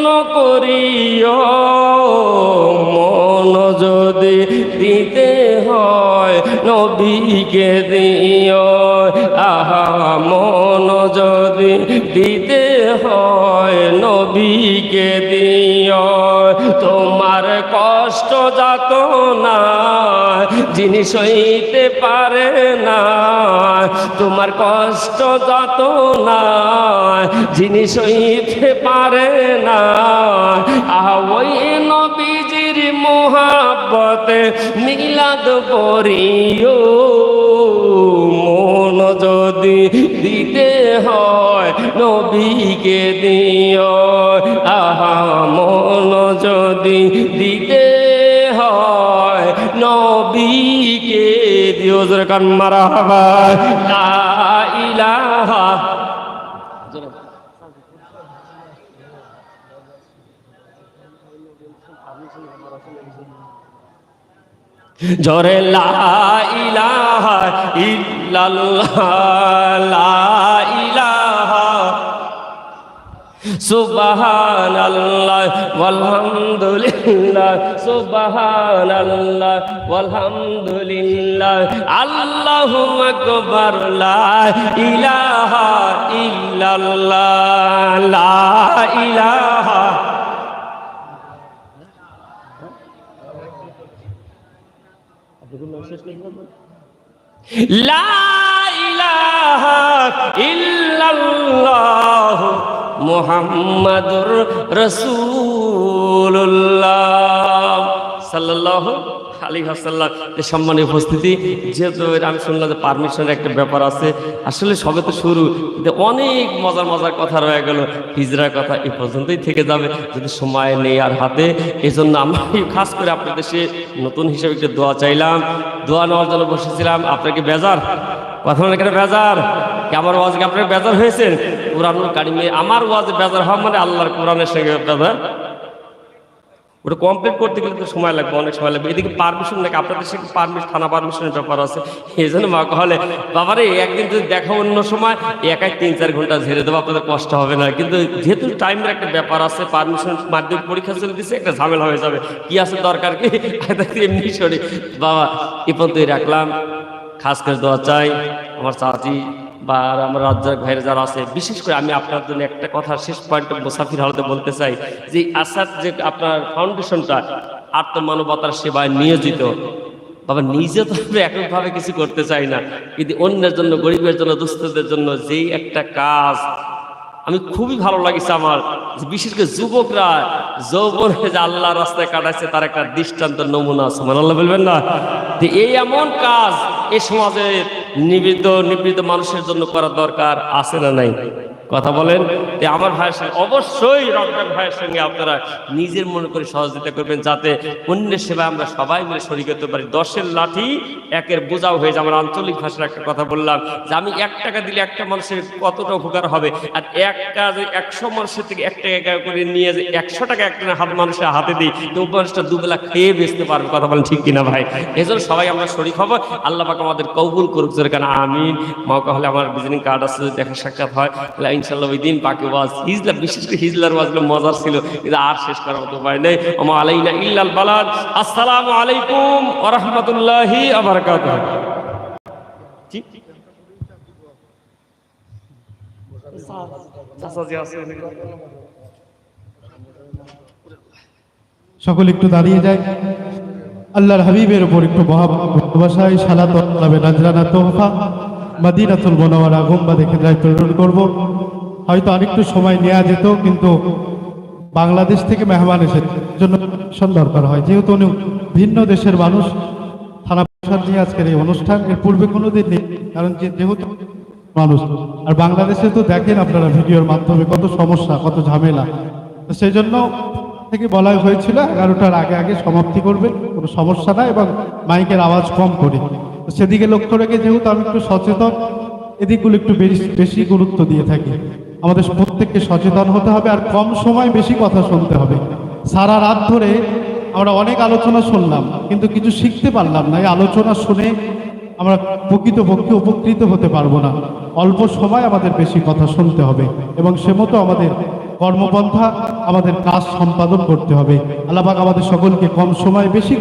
পূর্ণ করিও, মন যদি দিতে হয়, নবীকে দিও। আহা, মন যদি দিতে হয়, নবীকে দিও। তোমার কষ্ট যাত না জিনিস হইতে পারে না। তোমার কষ্ট যত না, জিনিস হইতে পারে না। আহ, ওই নবীজির মোহাব্বতে মিলাদ করিও। মন যদি দিতে হয়, নবীকে দিও। আহা, মন যদি দিতে নবীকে দিও জোরে কান মারা লা ইলাহা। জোরে লা ইলাহা ইল্লাল্লাহ লা সুবহানাল্লাহ ওয়ালহামদুলিল্লাহ সুবহানাল্লাহ ওয়ালহামদুলিল্লাহ আল্লাহু আকবার লা ইলাহা ইল্লাল্লাহ লা ইলাহা লা ইলাহা ইল্লাল্লাহ। মুহাম্মাদুর রাসূলুল্লাহ। সাল্লাল্লাহু আলাইহি হাসাল্লাহ এ সম্মানীয় উপস্থিতি, যেহেতু আমি শুনলাম যে পারমিশনের একটা ব্যাপার আছে, আসলে সবে তো শুরু অনেক মজার মজার কথা রয়ে গেল, হিজরার কথা এই পর্যন্তই থেকে যাবে, যদি সময় নেই আর হাতে এই জন্য আমরা খাস করে আপনাদের সে নতুন হিসেবে একটা দোয়া চাইলাম, দোয়া নেওয়ার জন্য বসেছিলাম, আপনার কি বেজার? কথা কেন বেজার? আমার ওয়াজকে আপনার বেজার হয়েছেন কোরআনুল কারিমে আমার ওয়াজে বেজার হওয়া মানে আল্লাহর কোরআনের সঙ্গে বেজার। ওটা কমপ্লিট করতে গেলে তো সময় লাগবে, অনেক সময় লাগবে। এদিকে পারমিশন নাকি আপনাদের সে পারমিশন থানা পারমিশনের ব্যাপার আছে। এই জন্য মা হলে বাবারে, একদিন যদি দেখা অন্য সময়, একাই তিন চার ঘণ্টা ঝেড়ে দেবো, আপনাদের কষ্ট হবে না। কিন্তু যেহেতু টাইমের একটা ব্যাপার আছে পারমিশন মাধ্যমিক পরীক্ষা চলে দিচ্ছে একটা ঝামেলা হয়ে যাবে। কি আছে দরকার কি? এমনি সরি। বাবা, এ পর্যন্তই রাখলাম। খাস করে দেওয়া চাই। আমার চাচি বা আমার রাজ্জাক ভাইয়ের যারা আছে, বিশেষ করে আমি আপনার জন্য একটা কথা, শেষ পয়েন্টে মুসাফির হালতে বলতে চাই যে আসাদ যে আপনার ফাউন্ডেশনটা আত্মমানবতার সেবায় নিয়োজিত, বাবা নিজে তো এককভাবে কিছু করতে চাই না, কিন্তু অন্যের জন্য, গরিবের জন্য, দুস্থদের জন্য যেই একটা কাজ আমি খুবই ভালো লাগছে আমার বিশেষ করে যুবকরা যৌবনে যে আল্লাহ রাস্তায় কাটাচ্ছে, তার একটা দৃষ্টান্ত, নমুনা আছে। মানে আল্লাহ বলবেন না? এই এমন কাজ এই সমাজের নিবৃত নিবৃত মানুষের জন্য করা দরকার আছে না নাই? কথা বলেন। আমার ভাইয়ের সঙ্গে, অবশ্যই রমজান ভাইয়ের সঙ্গে আপনারা নিজের মনে করে সহযোগিতা করবেন যাতে অন্যের সেবা আমরা সবাই মিলে শরীর করতে পারি। দশের লাঠি, একের বোঝাও হয়ে যায়। আমার আঞ্চলিক ভাষার একটা কথা বললাম যে, আমি এক টাকা দিলে একটা মানুষের কতটা উপকার হবে? আর এক কাজে একশো মানুষের থেকে এক টাকা করে নিয়ে যে একশো টাকা একটা হাত মানুষের হাতে দিই, তো মানুষটা দুবেলা খেয়ে বেচতে পারবে। কথা বলেন ঠিক কিনা ভাই? এজন্য সবাই আমরা শরীর হব। আল্লাহ পাক আমাদের কবুল করুক। কেন আমিন। মৌকা হলে আমার ভিজিটিং কার্ড আছে, দেখা সাক্ষাৎ হয়। ইনশাল্লাহ ওই দিন বাকি ওয়াজ, হিজলা, বিশেষ করে হিজলার ওয়াজগুলো মজার ছিল কিন্তু আর শেষ আলাইনা ইল্লাল বালাদ আসসালামু আলাইকুম সকলে একটু দাঁড়িয়ে যায় আল্লাহর হাবিবের উপর একটু ভাষায় সালাত নাজরানা তোহফা। মাদিনাতুল মোনাওয়ারা গোম্বা দেখে প্রেরণ করব। হয়তো আরেকটু সময় নেওয়া যেত, কিন্তু বাংলাদেশ থেকে মেহমান এসে জন্য দরকার হয়। যেহেতু উনি ভিন্ন দেশের মানুষ, থানা প্রসাদ নিয়ে আজকের এই অনুষ্ঠান, এর পূর্বে কোনোদিন নেই, কারণ যেহেতু মানুষ, আর বাংলাদেশে তো দেখেন আপনারা ভিডিওর মাধ্যমে কত সমস্যা, কত ঝামেলা। তো সেই জন্য থেকে বলা হয়েছিল, এগারোটার আগে আগে সমাপ্তি করবেন, কোনো সমস্যা না এবং মাইকের আওয়াজ কম করে। সেদিকে লক্ষ্য রেখে যেহেতু আমি একটু সচেতন, এদিকগুলো একটু বেশি বেশি গুরুত্ব দিয়ে থাকি। আমাদের প্রত্যেককে সচেতন হতে হবে আর কম সময় বেশি কথা শুনতে হবে। সারা রাত ধরে আমরা অনেক আলোচনা শুনলাম, কিন্তু কিছু শিখতে পারলাম না। এই আলোচনা শুনে আমরা প্রকৃতপক্ষে উপকৃত হতে পারব না। অল্প সময় আমাদের বেশি কথা শুনতে হবে এবং সে মতো আমাদের কর্মপন্থা, আমাদের কাজ সম্পাদন করতে হবে। আল্লাহ আমাদের সকলকে কম সময় বেশি